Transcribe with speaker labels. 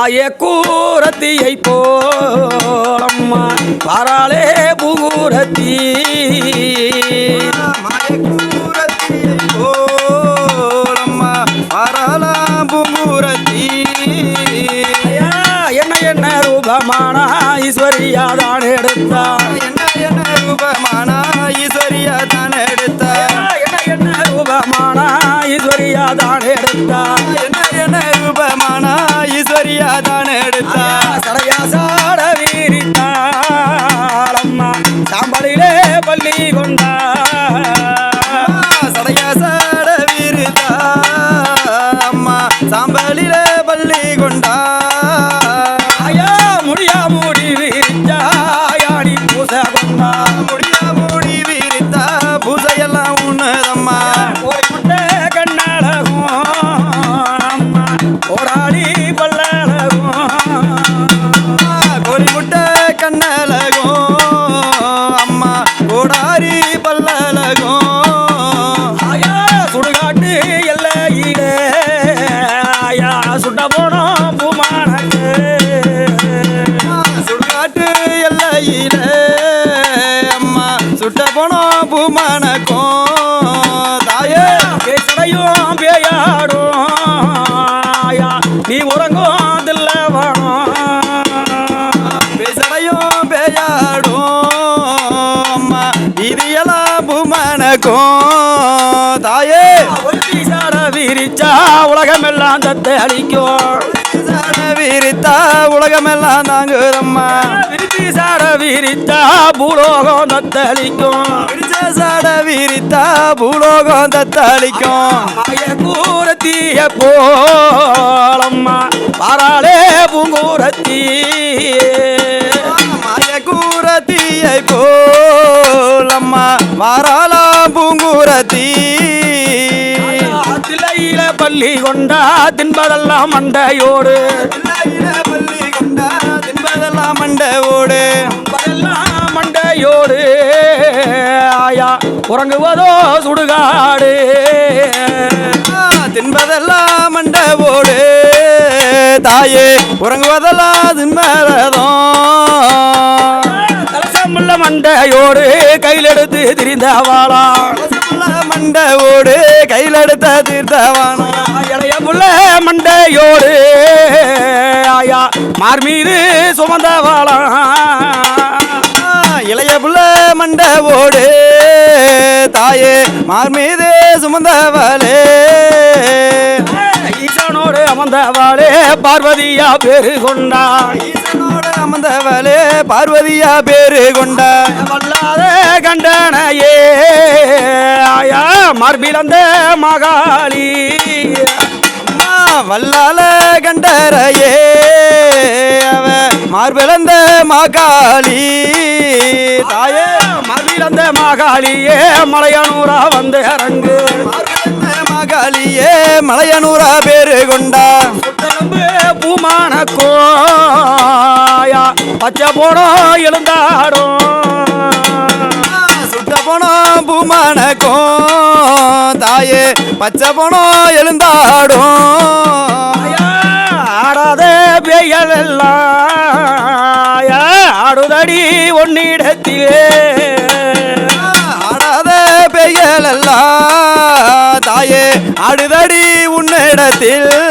Speaker 1: மாய கூரத்தியை போலம்மா பாராளே பூரத்தி.
Speaker 2: போலம்மா வரலாம் பூங்குரத்தி
Speaker 1: ஐயா, என்ன என்ன ரூபமான ஈஸ்வரியா தான் எடுத்தார்
Speaker 2: என்ன என்ன ரூபமானா ஈஸ்வரியா தான் எடுத்த
Speaker 1: என்ன என்ன ரூபமான ஈஸ்வரியா தான்
Speaker 2: ரூபமானா ஈஸ்வரியா தான் எடுத்த
Speaker 1: சடையா சாட வீரித்தாளம்மா சாம்பலிலே பள்ளி கொண்டார்
Speaker 2: சடைய சட அம்மா. பள்ளி கொண்டா எனக்கும் தாயே
Speaker 1: பேசடையும் பேயாடும் நீ உறங்கும் தில்லவனும்
Speaker 2: பேசடையும் பேயாடும் இது எல்லாம் பூமணக்கும் தாயே
Speaker 1: விரிச்சா உலகமெல்லாம் தத்தை அழிக்கும்
Speaker 2: விரித்தா உலகமெல்லாம் தாங்குதம்மா
Speaker 1: விரித்தா பூலோகம்
Speaker 2: தத்தளிக்கும் சட விரித்தா பூலோகம் தத்தளிக்கும்
Speaker 1: கூரத்திய போலம்மா பாராளே பூங்கூரத்தி
Speaker 2: கூரத்தியை போலம்மா மாறாலாம் பூங்குரத்தி
Speaker 1: தில்லையில பள்ளி கொண்டா தின்பதெல்லாம் மண்டையோடு
Speaker 2: பள்ளி கொண்டா தின்பதெல்லாம்
Speaker 1: மண்டையோடு கையோடு ஆயா உறங்குவதோ சுடுகாடு.
Speaker 2: தின்பதெல்லாம் மண்டபோடு. தாயே உறங்குவதெல்லாம் தின்பதம்
Speaker 1: கலசமுள்ள மண்டையோடு கையில் எடுத்து திரிந்தவாளா
Speaker 2: மண்டையோடு ஓடு கையில் எடுத்த தீர்த்தவானா
Speaker 1: இளைய புள்ள மண்டையோடு ஆயா மார்மீது சுமந்தவாளா.
Speaker 2: இளைய புள்ள மண்டை ஓடு. தாயே மார் மீது சுமந்தவளே.
Speaker 1: ஈசனோடு அமர்ந்தவாளே பார்வதியா பேரு கொண்டா.
Speaker 2: ஈசனோட அமர்ந்தவளே பார்வதியா பேரு கொண்ட.
Speaker 1: வல்லாத கண்டனையே ஆயா மார்பிலந்த மகாளி.
Speaker 2: வல்லால கண்டரையே அவ மார்பிளந்த மாகாளி.
Speaker 1: மகாளியே மலையனூரா வந்து
Speaker 2: மார்பிளந்த மாகாளியே மலையனூரா பேரு கொண்டா.
Speaker 1: பூமான கோயா பச்சை போனோம் எழுந்தாடும்.
Speaker 2: சுட்ட போனோம் பூமானக்கும் தாயே பச்சை போனோம் எழுந்தாடும்.
Speaker 1: ஆடாத பேய்கள் எல்லாம். ஆடுதடி ஒன்னிடத்திலே.
Speaker 2: பெய்யலெல்லாம் உன்னிடத்தில்.